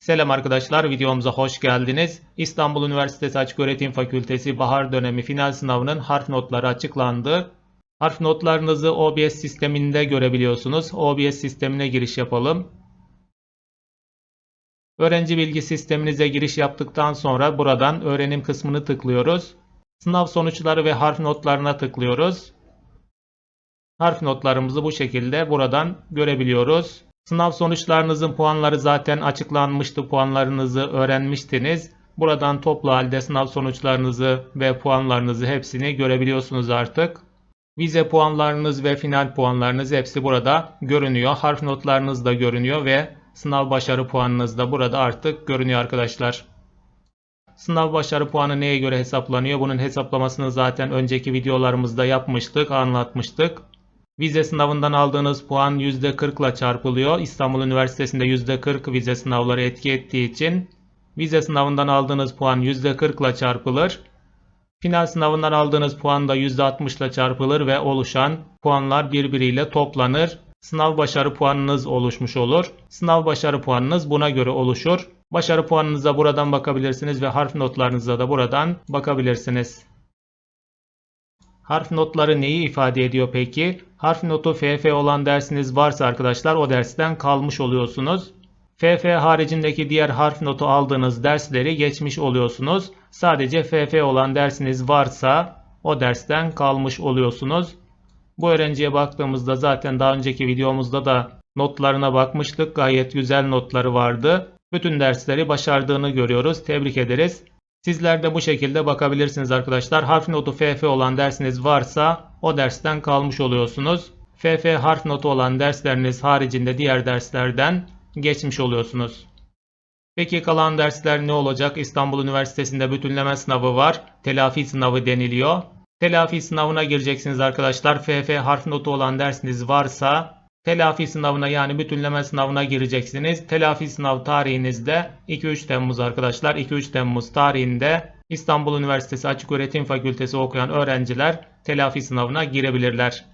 Selam arkadaşlar, videomuza hoş geldiniz. İstanbul Üniversitesi Açıköğretim Fakültesi bahar dönemi final sınavının harf notları açıklandı. Harf notlarınızı OBS sisteminde görebiliyorsunuz. OBS sistemine giriş yapalım. Öğrenci bilgi sisteminize giriş yaptıktan sonra buradan öğrenim kısmını tıklıyoruz. Sınav sonuçları ve harf notlarına tıklıyoruz. Harf notlarımızı bu şekilde buradan görebiliyoruz. Sınav sonuçlarınızın puanları zaten açıklanmıştı. Puanlarınızı öğrenmiştiniz. Buradan toplu halde sınav sonuçlarınızı ve puanlarınızı hepsini görebiliyorsunuz artık. Vize puanlarınız ve final puanlarınız hepsi burada görünüyor. Harf notlarınız da görünüyor ve sınav başarı puanınız da burada artık görünüyor arkadaşlar. Sınav başarı puanı neye göre hesaplanıyor? Bunun hesaplamasını zaten önceki videolarımızda yapmıştık, anlatmıştık. Vize sınavından aldığınız puan %40 ile çarpılıyor. İstanbul Üniversitesi'nde %40 vize sınavları etki ettiği için vize sınavından aldığınız puan %40 ile çarpılır. Final sınavından aldığınız puan da %60 ile çarpılır ve oluşan puanlar birbiriyle toplanır. Sınav başarı puanınız oluşmuş olur. Sınav başarı puanınız buna göre oluşur. Başarı puanınıza buradan bakabilirsiniz ve harf notlarınıza da buradan bakabilirsiniz. Harf notları neyi ifade ediyor peki? Harf notu FF olan dersiniz varsa arkadaşlar o dersten kalmış oluyorsunuz. FF haricindeki diğer harf notu aldığınız dersleri geçmiş oluyorsunuz. Sadece FF olan dersiniz varsa o dersten kalmış oluyorsunuz. Bu öğrenciye baktığımızda zaten daha önceki videomuzda da notlarına bakmıştık. Gayet güzel notları vardı. Bütün dersleri başardığını görüyoruz. Tebrik ederiz. Sizler de bu şekilde bakabilirsiniz arkadaşlar. Harf notu FF olan dersiniz varsa o dersten kalmış oluyorsunuz. FF harf notu olan dersleriniz haricinde diğer derslerden geçmiş oluyorsunuz. Peki kalan dersler ne olacak? İstanbul Üniversitesi'nde bütünleme sınavı var. Telafi sınavı deniliyor. Telafi sınavına gireceksiniz arkadaşlar. FF harf notu olan dersiniz varsa telafi sınavına yani bütünleme sınavına gireceksiniz. Telafi sınav tarihinizde 2-3 Temmuz arkadaşlar. 2-3 Temmuz tarihinde İstanbul Üniversitesi Açıköğretim Fakültesi okuyan öğrenciler telafi sınavına girebilirler.